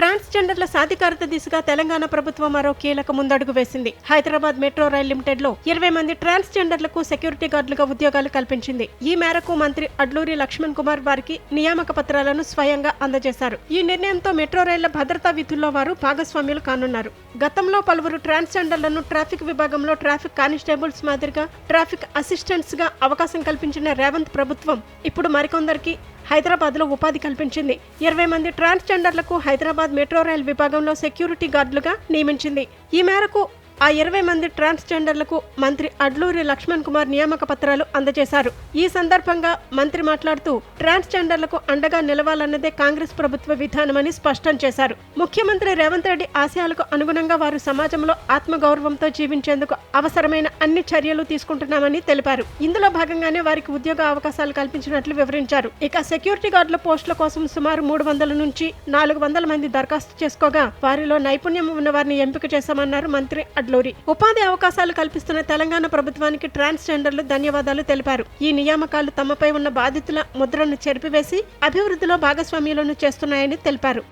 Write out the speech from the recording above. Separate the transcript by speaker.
Speaker 1: ట్రాన్స్జెండర్ల సాధికారత దిశగా తెలంగాణ ప్రభుత్వం మరో కీలక ముందడుగు వేసింది. హైదరాబాద్ మెట్రో రైల్ లిమిటెడ్లో ఇరవై మంది ట్రాన్స్జెండర్లకు సెక్యూరిటీ గార్డులుగా ఉద్యోగాలు కల్పించింది. ఈ మేరకు మంత్రి అడ్లూరి లక్ష్మణ్ కుమార్ వారికి నియామక పత్రాలను స్వయంగా అందజేశారు. ఈ నిర్ణయంతో మెట్రో రైళ్ళ భద్రతా విధుల్లో వారు భాగస్వామ్యులు కానున్నారు. గతంలో పలువురు ట్రాన్స్జెండర్లను ట్రాఫిక్ విభాగంలో ట్రాఫిక్ కానిస్టేబుల్స్ మాదిరిగా ట్రాఫిక్ అసిస్టెంట్స్గా అవకాశం కల్పించిన రేవంత్ ప్రభుత్వం ఇప్పుడు మరికొందరికి హైదరాబాద్లో ఉపాధి కల్పించింది. ఇరవై మంది ట్రాన్స్జెండర్లకు హైదరాబాద్ మెట్రో రైల్ విభాగంలో సెక్యూరిటీ గార్డులుగా నియమించింది. ఈ మేరకు ఆ ఇరవై మంది ట్రాన్స్జెండర్లకు మంత్రి అడ్లూరి లక్ష్మణ్ కుమార్ నియామక పత్రాలు అందజేశారు. ఈ సందర్భంగా మంత్రి మాట్లాడుతూ ట్రాన్స్జెండర్లకు అండగా నిలవాలన్నదే కాంగ్రెస్ ప్రభుత్వ విధానమని స్పష్టం చేశారు. ముఖ్యమంత్రి రేవంత్ రెడ్డి ఆశయాలకు అనుగుణంగా వారు సమాజంలో ఆత్మగౌరవంతో జీవించేందుకు అవసరమైన అన్ని చర్యలు తీసుకుంటున్నామని తెలిపారు. ఇందులో భాగంగానే వారికి ఉద్యోగ అవకాశాలు కల్పించినట్లు వివరించారు. ఇక సెక్యూరిటీ గార్డుల పోస్టుల కోసం సుమారు మూడు వందల నుంచి నాలుగు వందల మంది దరఖాస్తు చేసుకోగా వారిలో నైపుణ్యం ఉన్న వారిని ఎంపిక చేశామన్నారు మంత్రి అడ్లూరి ఉపాధి అవకాశాలు కల్పిస్తున్న తెలంగాణ ప్రభుత్వానికి ట్రాన్స్జెండర్లు ధన్యవాదాలు తెలిపారు. ఈ నియామకాలు తమపై ఉన్న బాధితుల ముద్రను చెరిపివేసి అభివృద్ధిలో భాగస్వామ్యులను చేస్తున్నాయని తెలిపారు.